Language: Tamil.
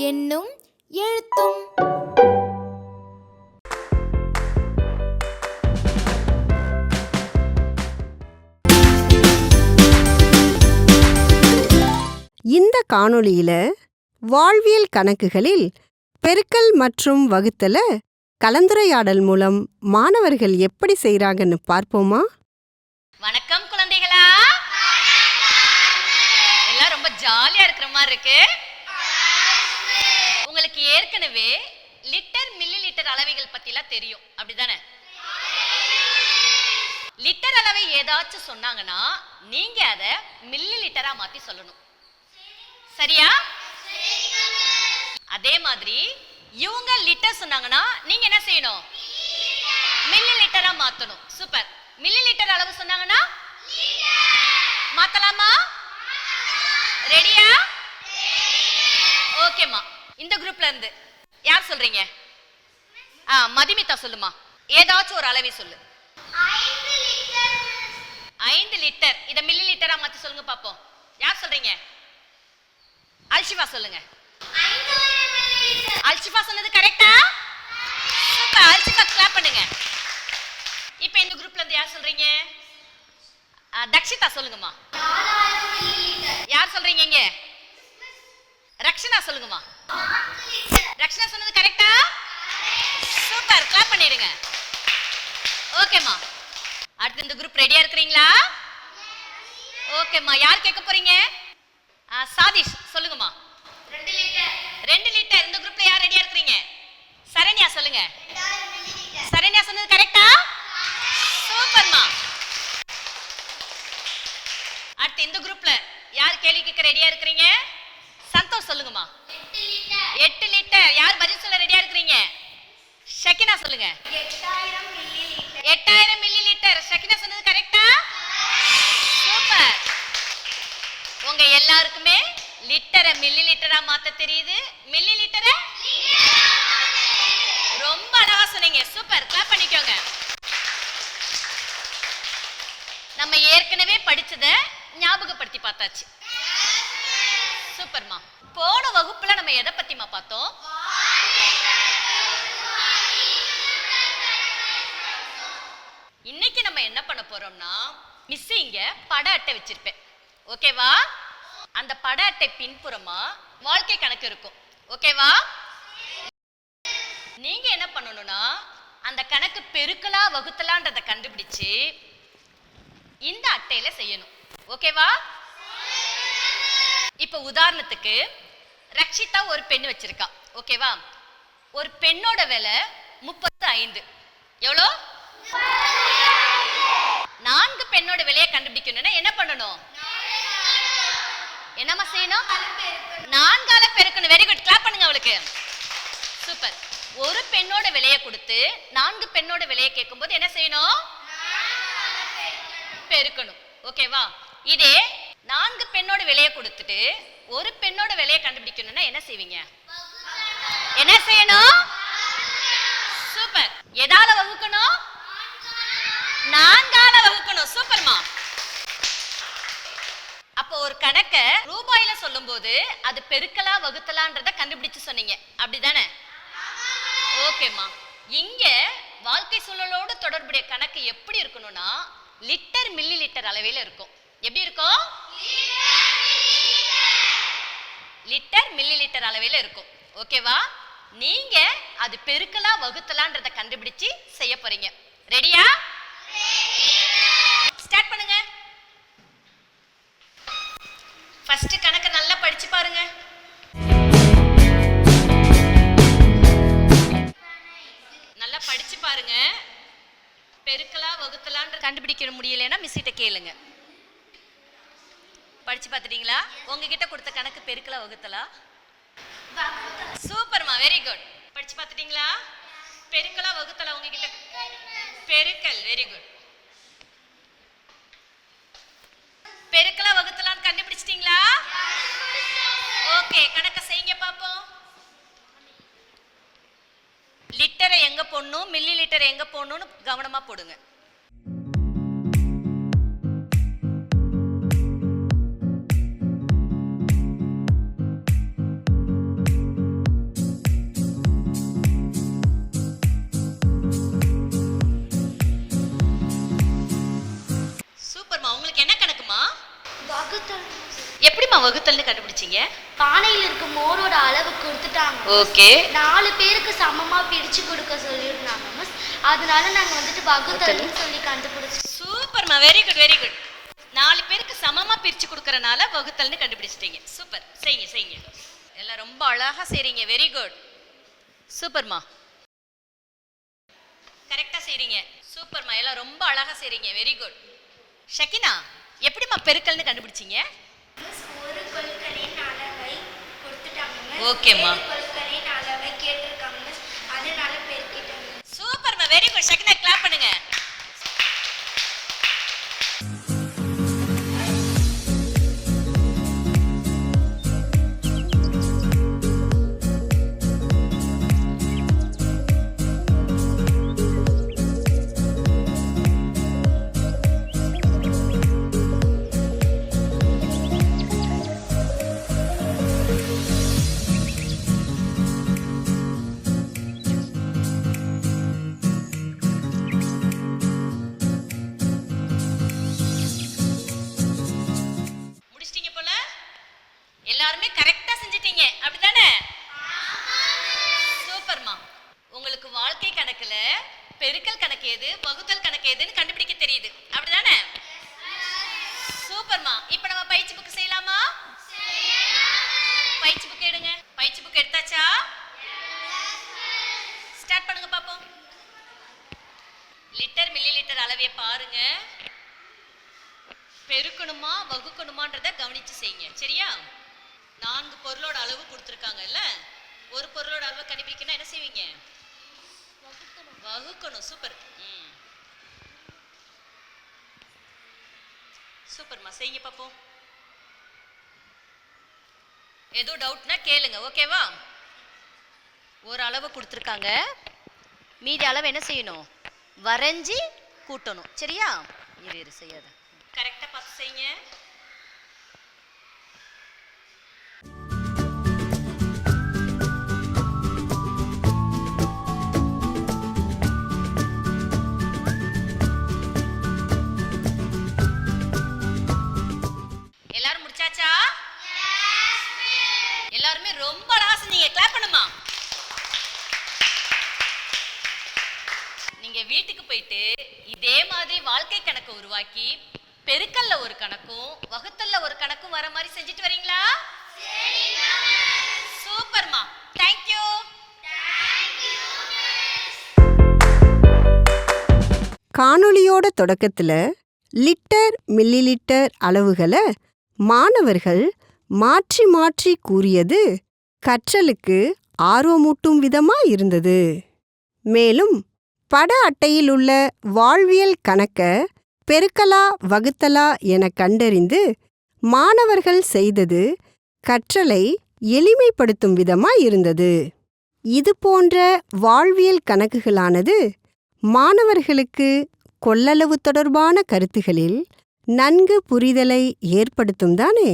என்னும் எழுத்தும். இந்த காணொளியில வாழ்வியல் கணக்குகளில் பெருக்கல் மற்றும் வகுத்தல கலந்துரையாடல் மூலம் மாணவர்கள் எப்படி செய்றாங்கன்னு பார்ப்போமா? வணக்கம் குழந்தைகளா. எல்லாம் ரொம்ப ஜாலியா இருக்கிற மாதிரி இருக்கு. உங்களுக்கு ஏற்கனவே லிட்டர் மில்லி லிட்டர் அளவைகள் பத்திலாம் தெரியும். அப்படிதானே? லிட்டர் அளவை ஏதாச்சும் சொன்னாங்கன்னா நீங்க அதை மில்லி லிட்டரா மாத்தி சொல்லணும். சரியா? அதே மாதிரி இவங்க லிட்டர் சொன்னாங்கன்னா நீங்க என்ன செய்யணும்? மில்லி லிட்டரா மாத்தணும். சூப்பர் மில்லி லிட்டர் அளவு சொன்னாங்கன்னா? மாத்தலாமா? ரெடியா ஓகேம்மா இந்த குரூப்ல இருந்து யார் சொல்றீங்க? ஆ மதிமிதா சொல்லுமா. ஏதாச்சும் ஒரு அளவை சொல்லு. ஐந்து லிட்டர் இதை மில்லி லிட்டரா மாத்தி சொல்லுங்க பாப்போம். யார் சொல்றீங்க? அல்ஷிஃபா சொல்லுங்க. அல்ஷிஃபா சொன்னது கரெக்டா சூப்பர். அல்ஷிஃபா கிளாப் பண்ணுங்க. இப்போ இந்த குரூப்ல இருந்து யார் சொல்றீங்க? தக்ஷிதா சொல்லுங்கம்மா. யார் சொல்றீங்க இங்க? ரக்ஷனா சொல்லுங்கம்மா. ரக்ஷனா சொன்னது கரெக்டா சூப்பர். கிளாப் பண்ணிடுங்க. ஓகேம்மா. அடுத்து இந்த குரூப் ரெடியா இருக்கிறீங்களா? ஓகேம்மா. யார் கேட்க போறீங்க? சாதிஷ் சொல்லுங்கம்மா. ரெண்டு லிட்டர் இந்த குரூப்ல யார் ரெடியா இருக்கிறீங்க? சரண்யா சொல்லுங்க. சரண்யா சொன்னது கரெக்டா சூப்பர்மா. அடுத்து இந்த குரூப்ல யார் கேள்வி கேட்க ரெடியா இருக்கிறீங்க? சந்தோஷ் சொல்லுங்கம்மா. எட்டு லிட்டர் யார் பதில் சொல்ல ரெடியா இருக்கிறீங்க? ஷக்கினா சொல்லுங்க. எட்டாயிரம் மில்லி லிட்டர் ஷக்கினா சொன்னது கரெக்டா சூப்பர். உங்க எல்லாருக்குமே லிட்டரை மில்லி லிட்டரா மாத்த தெரியுது? மில்லி லிட்டரை ரொம்ப அழகா சொன்னீங்க. சூப்பர். கிளாப் பண்ணிக்கோங்க. நம்ம ஏற்கனவே படிச்சத ஞாபகப்படுத்தி பார்த்தாச்சு. சூப்பர்மா. போன வகுப்புல நம்ம எதை பத்திமா பார்த்தோம்? இன்னைக்கு நம்ம என்ன பண்ண போறோம்னா மிஸ் இங்க பட அட்டை வச்சிருப்பேன். ஓகேவா? அந்த பட அட்டை பின்புறமா வாழ்க்கை கணக்கு இருக்கும். ஓகேவா? நீங்க என்ன பண்ணணும்னா அந்த கணக்கு பெருக்கலா வகுத்தலான்றதை கண்டுபிடிச்சு இந்த அட்டையில செய்யணும். ஓகேவா? இப்ப உதாரணத்துக்கு ரக்ஷிதா ஒரு பெண் வச்சிருக்கா. ஓகேவா? ஒரு பெண்ணோட விலை முப்பத்து ஐந்து எவ்வளோ? நான்கு பெண்ணோட விலையை கண்டுபிடிக்கணும்னா என்ன பண்ணணும்? என்னம்மா செய்யணும்? நான்கால பெருக்கணும் வெரி குட் கிளாப் பண்ணுங்க அவளுக்கு. சூப்பர் ஒரு பெண்ணோட விலையை கொடுத்து நான்கு பெண்ணோட விலையை கேட்கும்போது என்ன செய்யணும்? பெருக்கணும். ஓகேவா இதே நான்கு பெண்ணோட விலையை கொடுத்துட்டு ஒரு பெண்ணோட விலையை கண்டுபிடிக்கணும்னா என்ன செய்வீங்க? என்ன செய்யணும்? சூப்பர் எதால வகுக்கணும்? நான்கால வகுக்கணும். சூப்பர் அப்போ ஒரு கணக்க ரூபாயில அது பெருக்கலா வகுத்தலான்றத கண்டுபிடிச்சு சொன்னீங்க. அப்படிதானே? ஓகேம்மா. இங்க வாழ்க்கை சூழலோடு தொடர்புடைய கணக்கு எப்படி இருக்கணும்னா லிட்டர் மில்லி லிட்டர் அளவில் இருக்கும். எப்படி இருக்கும்? லிட்டர் மில்லி லிட்டர் அளவில் இருக்கும். ஓகேவா? நீங்க அது பெருக்கலா வகுத்தலான்றத கண்டுபிடிச்சு செய்ய போறீங்க. ரெடியா ஸ்டார்ட் பண்ணுங்க. பெருக்கலா வகுக்கலான்ற கண்டுபிடிக்க முடியலன்னா மிஸ் கிட்ட கேளுங்க. படிச்சு பார்த்துட்டீங்களா? உங்ககிட்ட கொடுத்த கணக்கு பெருக்கலா வகுத்தலா? சூப்பர்மா வெரி குட் படிச்சு பார்த்துட்டீங்களா? பெருக்கலா வகுத்தலா உங்ககிட்ட? பெருக்கல் வெரி குட் பெருக்கலா வகுத்தலான்னு கண்டுபிடிச்சிட்டீங்களா? ஓகே கணக்கு எங்கே போடணும்? மில்லி லிட்டர் எங்க போடணும்னு கவனமா போடுங்க. வகுத்தல்னு கண்டுபிடிச்சீங்க. பானையில் இருக்க மோரோட அளவு கொடுத்துட்டாங்க ஓகே. நாலு பேருக்கு சமமா பிரிச்சு கொடுக்க சொல்லியிருந்தாங்க மிஸ். அதனால நாங்க வந்துட்டு வகுத்தல்னு சொல்லி கண்டுபிடிச்சோம் சூப்பர்மா. வெரி குட் வெரி குட் நாலு பேருக்கு சமமா பிரிச்சு கொடுக்கறனால வகுத்தல்னு கண்டுபிடிச்சிட்டீங்க. சூப்பர். செய்யுங்க செய்யுங்க. எல்லாம் ரொம்ப அழகா செய்றீங்க. வெரி குட் சூப்பர்மா. கரெக்டா செய்றீங்க. சூப்பர்மா. எல்லாம் ரொம்ப அழகா செய்றீங்க. வெரி குட் ஷக்கினா எப்படிம்மா பெருக்கல்னு கண்டுபிடிச்சீங்க மிஸ் ஒரு கொள்கலின் அளவை கொடுத்துட்டாங்க ஓகேம்மா. சூப்பர்மா வெரி குட் ஷக்கினா கிளாப் பண்ணுங்க. பெருக்கல் கணக்கு எது? வகுத்தல் கணக்கு எதுன்னு கண்டுபிடிக்க தெரியுது. அப்படிதானே? சூப்பர்மா. இப்போ நம்ம பயிற்சி புக் செய்யலாமா? பயிற்சி புக் எடுங்க. பயிற்சி புக் எடுத்தாச்சா? ஸ்டார்ட் பண்ணுங்க பாப்போம். லிட்டர் மில்லி லிட்டர் அளவையை பாருங்க. பெருக்கணுமா வகுக்கணுமான்றத கவனிச்சு செய்யுங்க. சரியா? நான்கு பொருளோட அளவு கொடுத்துருக்காங்கல்ல? ஒரு பொருளோட அளவு கண்டுபிடிக்கணும் என்ன செய்வீங்க? வகுக்கணும். சூப்பர். ம். சூப்பர்மா செய்யுங்க பார்ப்போம் ஏதோ டவுட்னா கேளுங்க ஓகேவா ஒரு அளவு கொடுத்துருக்காங்க. மீதி அளவு என்ன செய்யணும்? வரைஞ்சி கூட்டணும். சரியா? இரு இரு செய்யாத. கரெக்டாக பார்த்து செய்யுங்க. எல்லாருமே ரொம்ப அழகா செஞ்சீங்க கிளாப் பண்ணுமா? நீங்க வீட்டுக்கு போயிட்டு இதே மாதிரி வாழ்க்கை கணக்கு உருவாக்கி பெருக்கல்ல ஒரு கணக்கும் வகுத்தல்ல ஒரு கணக்கும் வர மாதிரி செஞ்சுட்டு வரீங்களா? சூப்பர்மா. தேங்க்யூ காணொளியோட தொடக்கத்துல லிட்டர் மில்லி லிட்டர் அளவுகளை மாணவர்கள் மாற்றி மாற்றி கூறியது கற்றலுக்கு ஆர்வமூட்டும் விதமா இருந்தது மேலும் பட அட்டையில் உள்ள வாழ்வியல் கணக்க பெருக்கலா வகுத்தலா என கண்டறிந்து மாணவர்கள் செய்தது கற்றலை எளிமைப்படுத்தும் விதமா இருந்தது இது போன்ற வாழ்வியல் கணக்குகளானது மாணவர்களுக்கு கொள்ளளவு தொடர்பான கருத்துகளில் நன்கு புரிதலை ஏற்படுத்தும் தானே?